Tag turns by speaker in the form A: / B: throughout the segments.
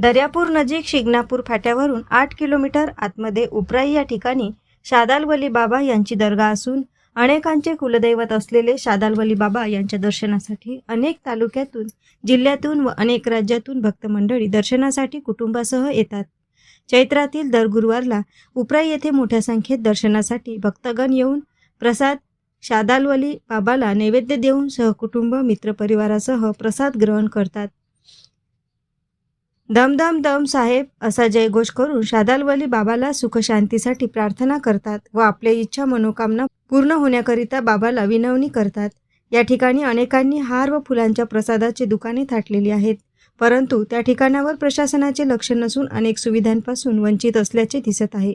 A: दर्यापूर नजीक शिंगणापूर फाट्यावरून आठ किलोमीटर आतमध्ये उपराई या ठिकाणी शादालवली बाबा यांची दर्गा असून अनेकांचे कुलदैवत असलेले शादालवली बाबा यांच्या दर्शनासाठी अनेक तालुक्यातून जिल्ह्यातून व अनेक राज्यातून भक्त मंडळी दर्शनासाठी कुटुंबासह येतात. चैत्रातील दर गुरुवारला उपराई येथे मोठ्या संख्येत दर्शनासाठी भक्तगण येऊन प्रसाद शादालवली बाबाला नैवेद्य देऊन सहकुटुंब मित्रपरिवारासह प्रसाद ग्रहण करतात. दम दम दम साहेब असा जयघोष करून शादालवली बाबाला सुखशांतीसाठी प्रार्थना करतात व आपल्या इच्छा मनोकामना पूर्ण होण्याकरिता बाबाला विनवणी करतात. या ठिकाणी अनेकांनी हार व फुलांच्या प्रसादाची दुकाने थाटलेली आहेत. परंतु त्या ठिकाणावर प्रशासनाचे लक्ष नसून अनेक सुविधांपासून वंचित असल्याचे दिसत आहे.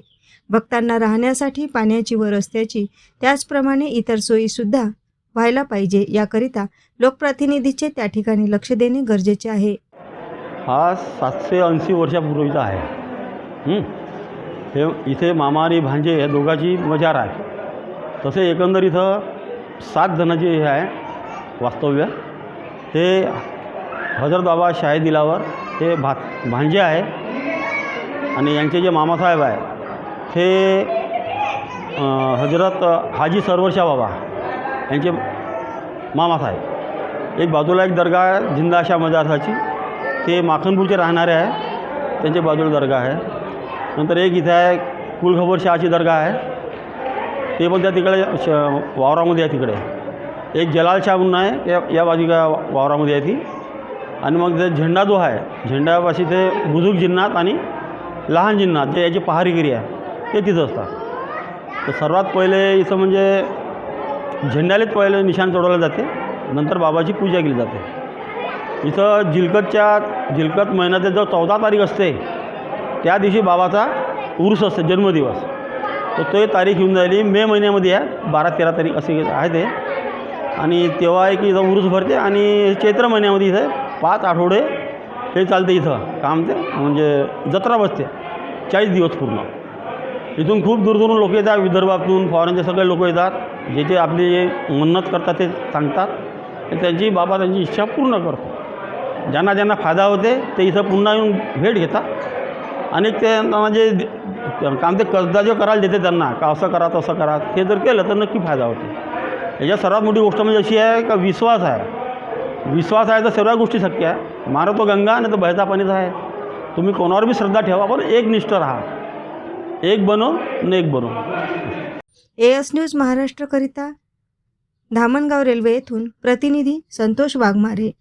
A: भक्तांना राहण्यासाठी पाण्याची व रस्त्याची त्याचप्रमाणे इतर सोयीसुद्धा व्हायला पाहिजे याकरिता लोकप्रतिनिधीचे त्या ठिकाणी लक्ष देणे गरजेचे आहे.
B: हा सातशे ऐंशी वर्षापूर्वीचा आहे. हे इथे मामा आणि भांजे या दोघाची मजार आहे तसे एकंदर इथं सात जणांचे हे आहे वास्तव्य. ते हजरत बाबा शाही दिलावर हे भा भांजे आहे आणि यांचे जे मामासाहेब आहे ते हजरत हाजी सरवरशाह बाबा यांचे मामासाहेब. एक बाजूला एक दर्गा आहे जिंदाशा मजारसाची ते माखनपूरचे राहणारे आहे. त्यांच्या बाजूला दर्गा आहे. नंतर एक इथं आहे कुलखबर शहाची दर्गा आहे. ते पण त्या तिकडे श वावरामध्ये आहे तिकडे. एक जलाल शाह म्हणून आहे या या बाजूच्या वावरामध्ये आहे ती. आणि मग ते झेंडा जो आहे झेंडापाशी ते बुजुर्ग जिन्नात आणि लहान जिन्नात जे याची पहारीगिरी आहे ते तिथं असतात. तर सर्वात पहिले इथं म्हणजे झेंड्यालाच पहिले निशाण चढवलं जाते. नंतर बाबाची पूजा केली जाते. इथं जिलकतच्या जिलकत महिन्याचा जो चौदा तारीख असते त्या दिवशी बाबाचा उरूस असते जन्मदिवस. तर तो तारीख येऊन जायली मे महिन्यामध्ये आहे बारा तेरा तारीख असे आहे ते. आणि तेव्हा एक इथं उरूस भरते आणि चैत्र महिन्यामध्ये इथं पाच आठवडे हे चालते इथं काम ते म्हणजे जत्रा बसते चाळीस दिवस पूर्ण. इथून खूप दूरदूरून लोक येतात विदर्भातून फॉरेनचे सगळे लोक येतात जे जे आपली मन्नत करतात ते सांगतात. आणि त्यांची बाबा त्यांची इच्छा पूर्ण करतो. ज्यांना ज्यांना फायदा होते ते इथं पुन्हा येऊन भेट घेतात. आणि ते त्यांना जे काम ते कसदा जे करायला देते त्यांना का असं करा तसं करा हे जर केलं तर नक्की फायदा होतो. याच्यात सर्वात मोठी गोष्ट म्हणजे अशी आहे का विश्वास आहे. विश्वास आहे तर सर्व गोष्टी शक्य आहे. मारो तो गंगा नाही तर बहता पाणीच आहे. तुम्ही कोणावर बी श्रद्धा ठेवा पण एक निष्ठ राहा. एक बनो न एक बनो.
A: एस न्यूज महाराष्ट्रकरिता धामणगाव रेल्वे येथून प्रतिनिधी संतोष वाघमारे.